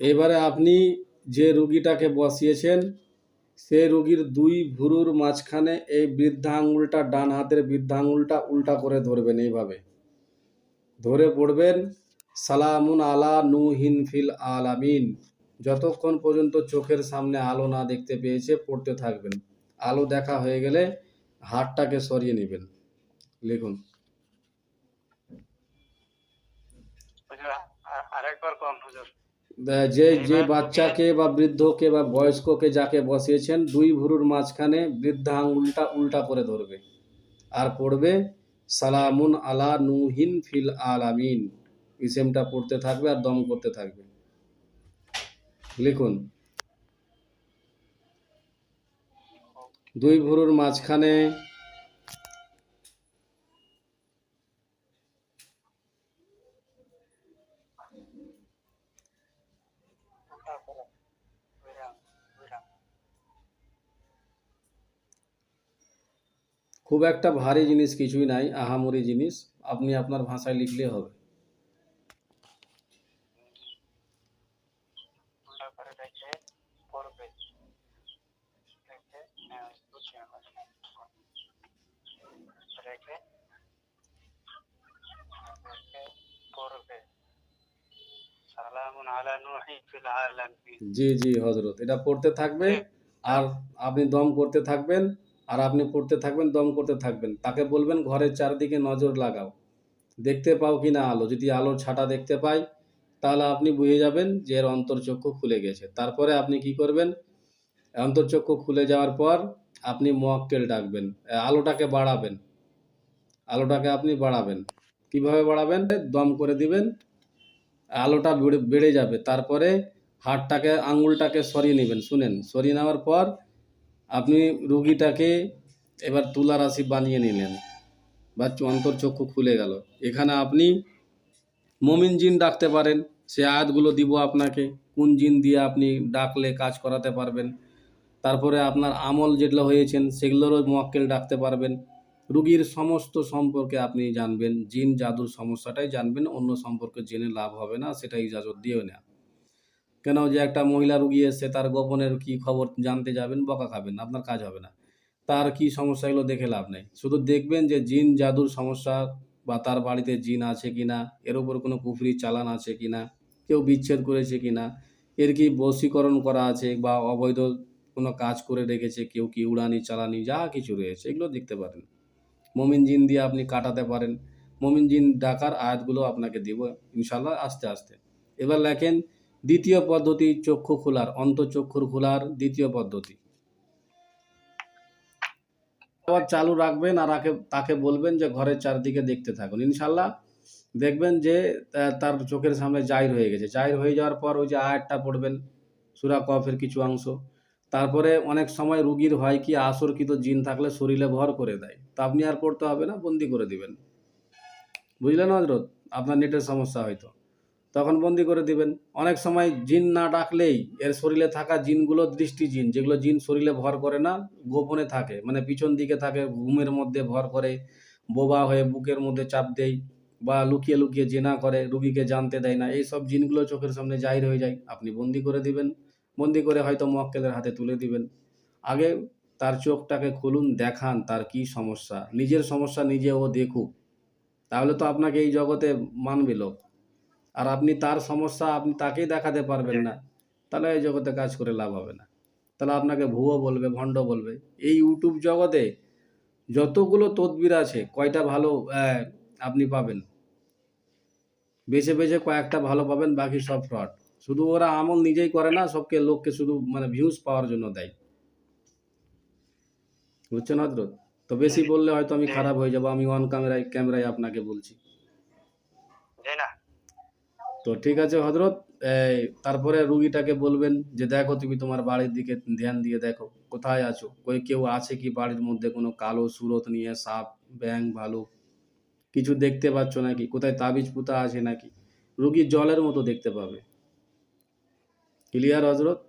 এবারে আপনি যে রুগীটাকে বসিয়েছেন, সে রুগীর দুই ভুরুর মাঝখানে এই বৃদ্ধা আঙুলটা ডান হাতের বৃদ্ধা আঙুলটা উল্টা করে ধরবেন এইভাবে। ধরে পড়বেন, সালামুন আলা নু নুহিন ফিল আলামিন। যতক্ষণ পর্যন্ত চোখের সামনে আলো না দেখতে পেয়েছে, পড়তে থাকবেন। আলো দেখা হয়ে গেলে হাতটাকে সরিয়ে নেবেন। লিখুন। হুজুর আ- আরেকবার কম, হুজুর। যে যে বাচ্চাকে বা বৃদ্ধকে বা বয়স্ককে যাকে বসিয়েছেন, দুই ভুরুর মাঝখানে বৃদ্ধা আঙ্গুলটা উল্টা করে ধরবে। আর পড়বে, সালামুন আলা নুহিন ফিল আলামিন। ইসেমটা পড়তে থাকবে আর দম করতে থাকবে। লিখুন। দুই ভুরুর মাঝখানে খুব একটা ভারী জিনিস কিছুই নাই আহামরি জিনিস। আপনি আপনার ভাষায় লিখলে হবে। হ্যাঁ, জি জি হজরত এটা পড়তে থাকবে আর আপনি দম করতে থাকবেন। আর আপনি পড়তে থাকবেন, দম করতে থাকবেন। তাকে বলবেন, ঘরের চারদিকে নজর লাগাও। দেখতে পাও কি না আলো। যদি আলোর ছাটা দেখতে পাই, তাহলে আপনি বুঝে যাবেন যে এর অন্তর্চক্ষু খুলে গেছে। তারপরে আপনি কি করবেন? অন্তর্চক্ষু খুলে যাওয়ার পর আপনি মোয়াক্কেল ডাকবেন। আলোটাকে বাড়াবেন। আলোটাকে আপনি বাড়াবেন। কীভাবে বাড়াবেন? দম করে দিবেন। আলোটা বেড়ে বেড়ে যাবে। তারপরে হাতটাকে, আঙুলটাকে সরিয়ে নেবেন। শুনেন, সরিয়ে নেওয়ার পর আপনি রুগীটাকে এবার তুলা রাশি বানিয়ে নিলেন। বা অন্তর চক্ষু খুলে গেল। এখানে আপনি মমিন জিন ডাকতে পারেন। সে আয়াতগুলো দিব আপনাকে। কোন জিন দিয়ে আপনি ডাকলে কাজ করাতে পারবেন। তারপরে আপনার আমল যেগুলো হয়েছেন, সেগুলোরও মোয়াক্কেল ডাকতে পারবেন। রুগীর সমস্ত সম্পর্কে আপনি জানবেন। জিন জাদুর সমস্যাটাই জানবেন। অন্য সম্পর্কে জেনে লাভ হবে না। সেটা ইজাজত দিয়েও না। কেন যে একটা মহিলা রুগী এসে তার গোপনের কি খবর জানতে যাবেন, বকা খাবেন, আপনার কাজ হবে না। তার কি সমস্যাগুলো দেখে লাভ নেই। শুধু দেখবেন যে জিন জাদুর সমস্যা বা তার বাড়িতে জিন আছে কি না, এর উপর কোনো কুফরি চালান আছে কি না, কেউ বিচ্ছেদ করেছে কিনা এর কি বশীকরণ করা আছে বা অবৈধ কোনো কাজ করে রেখেছে, কেউ কি উড়ানি চালানি যা কিছু রয়েছে, এগুলো দেখতে পারেন। মমিন জিন দিয়ে আপনি কাটাতে পারেন। মমিন জিন ডাকার আয়াতগুলো আপনাকে দিব ইনশাল্লাহ আস্তে আস্তে। এবার লেখেন দ্বিতীয় পদ্ধতি, চক্ষু খোলার, অন্তঃচক্ষুর খোলার দ্বিতীয় পদ্ধতি। আবার চালু রাখবেন আর তাকে বলবেন যে ঘরের চারদিকে দেখতে থাকুন। ইনশাল্লাহ দেখবেন যে তার চোখের সামনে জাহির হয়ে গেছে। জাহির হয়ে যাওয়ার পর ওই যে আয়াতটা পড়বেন, সুরা কফের কিছু অংশ। তারপরে অনেক সময় রুগীর হয় কি, আসরকৃত জিন থাকলে শরীরে ভর করে দেয়। তা আপনি আর পড়তে হবে না, বন্দি করে দিবেন। বুঝলেন হজরত আপনার নেটের সমস্যা হয়তো। তখন বন্দি করে দিবেন। অনেক সময় জিন না ডাকলেই এর শরীরে থাকা জিনগুলো দৃষ্টি জিন, যেগুলো জিন শরীরে ভর করে না, গোপনে থাকে। মানে পিছন দিকে থাকে, ঘুমের মধ্যে ভর করে, বোবা হয়ে বুকের মধ্যে চাপ দেয় বা লুকিয়ে লুকিয়ে জেনা করে, রুগীকে জানতে দেয় না। এই সব জিনগুলো চোখের সামনে জাহির হয়ে যায়। আপনি বন্দি করে দিবেন। বন্দি করে হয়তো মক্কেলের হাতে তুলে দিবেন। আগে তার চোখটাকে খুলুন, দেখান তার কি সমস্যা। নিজের সমস্যা নিজে ও দেখুক। তাহলে তো আপনাকে এই জগতে মানবে লোক। আর আপনি তার সমস্যা আপনি তাকেই দেখাতে পারবেন না তাহলে এই জগতে কাজ করে লাভ হবে না। তাহলে আপনাকে ভুয়ো বলবে ভণ্ড বলবে। এই ইউটিউব জগতে যতগুলো তদবির আছে কয়টা ভালো আপনি পাবেন। বেছে বেছে কয়েকটা ভালো পাবেন বাকি সব ফ্রড শুধু ওরা আমল নিজেই করে না সবকে লোককে শুধু মানে ভিউজ পাওয়ার জন্য দেয়। বুঝছেন হজরত তো বেশি বললে হয়তো আমি খারাপ হয়ে যাব আমি অন ক্যামেরায় ক্যামেরায় আপনাকে বলছি। তো ঠিক আছে হজরত তারপরে রুগীটাকে বলবেন যে দেখো তুমি তোমার বাড়ির দিকে ধ্যান দিয়ে দেখো, কোথায় আছো? কই কেউ আছে কি বাড়ির মধ্যে কোনো কালো সুরত নিয়ে, সাপ ব্যাং ভালুক? কিছু দেখতে পাচ্ছ নাকি? কোথায় তাবিজ পুতা আছে নাকি? রুগী জলের মতো দেখতে পাবে। ক্লিয়ার হজরত?